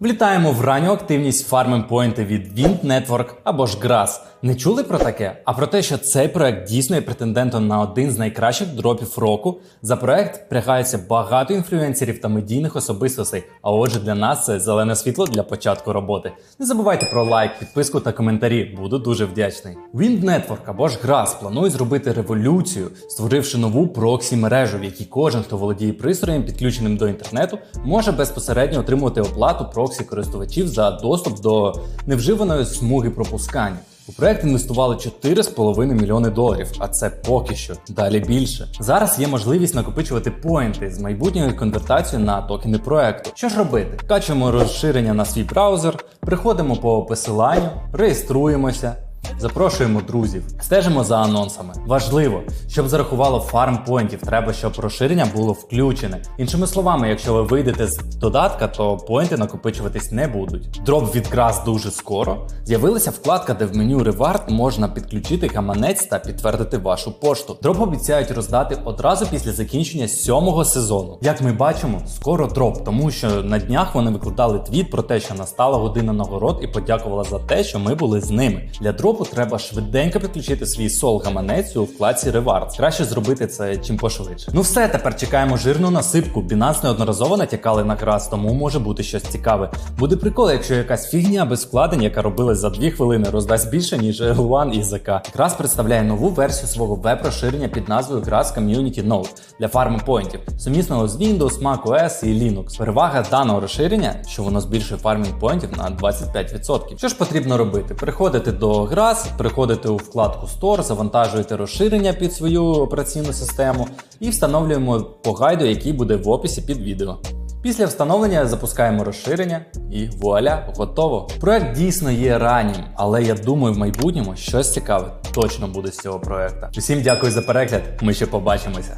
Влітаємо в ранню активність фарминг від Wind Network або ж GRAS. Не чули про таке? А про те, що цей проект дійсно є претендентом на один з найкращих дропів року. За проект впрягається багато інфлюенсерів та медійних особистостей. А отже, для нас це зелене світло для початку роботи. Не забувайте про лайк, підписку та коментарі. Буду дуже вдячний. Wind Network або ж GRAS планує зробити революцію, створивши нову проксі мережу, в якій кожен, хто володіє пристроєм, підключеним до інтернету, може безпосередньо отримувати оплату проксі користувачів за доступ до невживаної смуги пропускання. У проект інвестували 4,5 мільйони доларів, а це поки що далі більше. Зараз є можливість накопичувати поінти з майбутньою конвертацією на токени проекту. Що ж робити? Качуємо розширення на свій браузер, приходимо по посиланню, реєструємося. Запрошуємо друзів, стежимо за анонсами. Важливо, щоб зарахувало фарм поінтів, треба, щоб розширення було включене. Іншими словами, якщо ви вийдете з додатка, то поінти накопичуватись не будуть. Дроп від крас дуже скоро. З'явилася вкладка, де в меню Reward можна підключити гаманець та підтвердити вашу пошту. Дроп обіцяють роздати одразу після закінчення сьомого сезону. Як ми бачимо, скоро дроп, тому що на днях вони викладали твіт про те, що настала година нагород і подякувала за те, що ми були з ними. Для дропу треба швиденько підключити свій сол гаманець у вкладці Rewards. Краще зробити це чим пошвидше. Ну все, тепер чекаємо жирну насипку. Binance неодноразово натякали на крас, тому може бути щось цікаве. Буде прикол, якщо якась фігня без вкладень, яка робилась за 2 хвилини, роздасть більше, ніж L1 і ZK. Крас представляє нову версію свого веб-розширення під назвою Grass Community Node для фарму поінтів, сумісного з Windows, macOS і Linux. Перевага даного розширення, що воно збільшує фармінг поінтів на 25%. Що ж потрібно робити? Переходити до Grass, переходите у вкладку Store, завантажуєте розширення під свою операційну систему і встановлюємо по гайду, який буде в описі під відео. Після встановлення запускаємо розширення і вуаля, готово. Проект дійсно є раннім, але я думаю, в майбутньому щось цікаве точно буде з цього проекту. Усім дякую за перегляд. Ми ще побачимося.